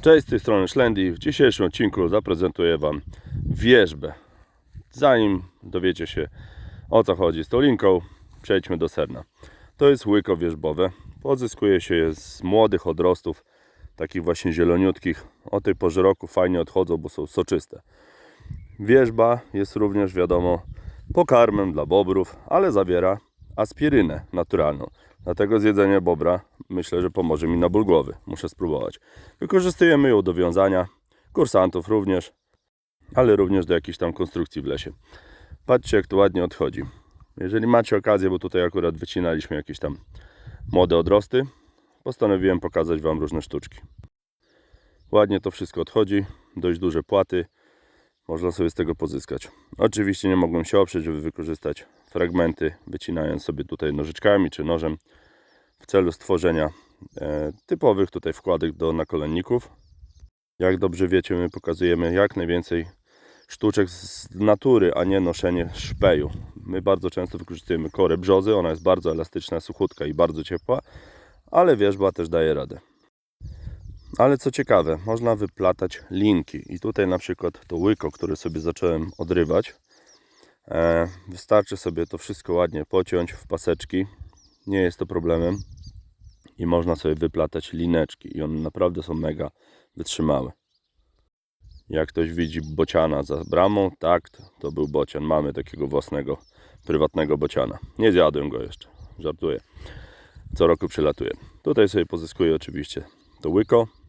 Cześć, z tej strony Szlendy. W dzisiejszym odcinku zaprezentuję Wam wierzbę. Zanim dowiecie się o co chodzi z tą linką, przejdźmy do sedna. To jest łyko wierzbowe. Pozyskuje się je z młodych odrostów, takich właśnie zieloniutkich. O tej porze roku fajnie odchodzą, bo są soczyste. Wierzba jest również, wiadomo, pokarmem dla bobrów, ale zawiera aspirynę naturalną. Dlatego zjedzenie bobra myślę, że pomoże mi na ból głowy. Muszę spróbować. Wykorzystujemy ją do wiązania kursantów również, ale również do jakichś tam konstrukcji w lesie. Patrzcie jak to ładnie odchodzi. Jeżeli macie okazję, bo tutaj akurat wycinaliśmy jakieś tam młode odrosty, postanowiłem pokazać Wam różne sztuczki. Ładnie to wszystko odchodzi, dość duże płaty, można sobie z tego pozyskać. Oczywiście nie mogłem się oprzeć, żeby wykorzystać fragmenty, wycinając sobie tutaj nożyczkami czy nożem w celu stworzenia e, typowych tutaj wkładek do nakolenników. Jak dobrze wiecie, my pokazujemy jak najwięcej sztuczek z natury, a nie noszenie szpeju. My bardzo często wykorzystujemy korę brzozy, ona jest bardzo elastyczna, suchutka i bardzo ciepła, ale wierzba też daje radę. Ale co ciekawe, można wyplatać linki. I tutaj na przykład to łyko, które sobie zacząłem odrywać. E, wystarczy sobie to wszystko ładnie pociąć w paseczki. Nie jest to problemem. I można sobie wyplatać lineczki. I one naprawdę są mega wytrzymałe. Jak ktoś widzi bociana za bramą, tak, to był bocian. Mamy takiego własnego, prywatnego bociana. Nie zjadłem go jeszcze, żartuję. Co roku przylatuję. Tutaj sobie pozyskuję oczywiście to łyko.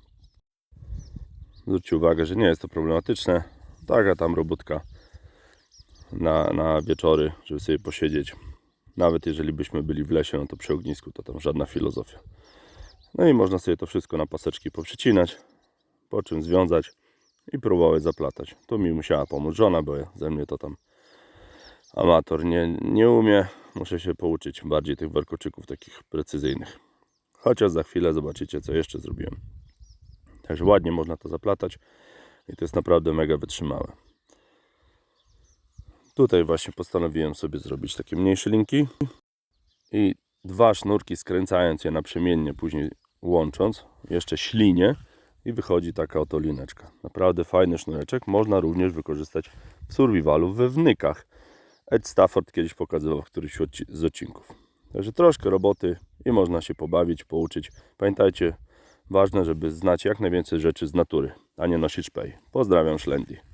Zwróćcie uwagę, że nie jest to problematyczne. Taka tam robótka na, na wieczory, żeby sobie posiedzieć. Nawet jeżeli byśmy byli w lesie, no to przy ognisku to tam żadna filozofia. No i można sobie to wszystko na paseczki poprzecinać, po czym związać i próbować zaplatać. Tu mi musiała pomóc żona, bo ze mnie to tam amator nie, nie umie. Muszę się pouczyć bardziej tych warkoczyków takich precyzyjnych. Chociaż za chwilę zobaczycie, co jeszcze zrobiłem. Także ładnie można to zaplatać i to jest naprawdę mega wytrzymałe. Tutaj właśnie postanowiłem sobie zrobić takie mniejsze linki i dwa sznurki skręcając je naprzemiennie, później łącząc, jeszcze ślinie i wychodzi taka oto lineczka. Naprawdę fajny sznureczek. Można również wykorzystać w survivalu we wnykach. Ed Stafford kiedyś pokazywał w którymś z odcinków. Także troszkę roboty i można się pobawić, pouczyć. Pamiętajcie, ważne, żeby znać jak najwięcej rzeczy z natury, a nie nosić szpej. Pozdrawiam, Szlendi.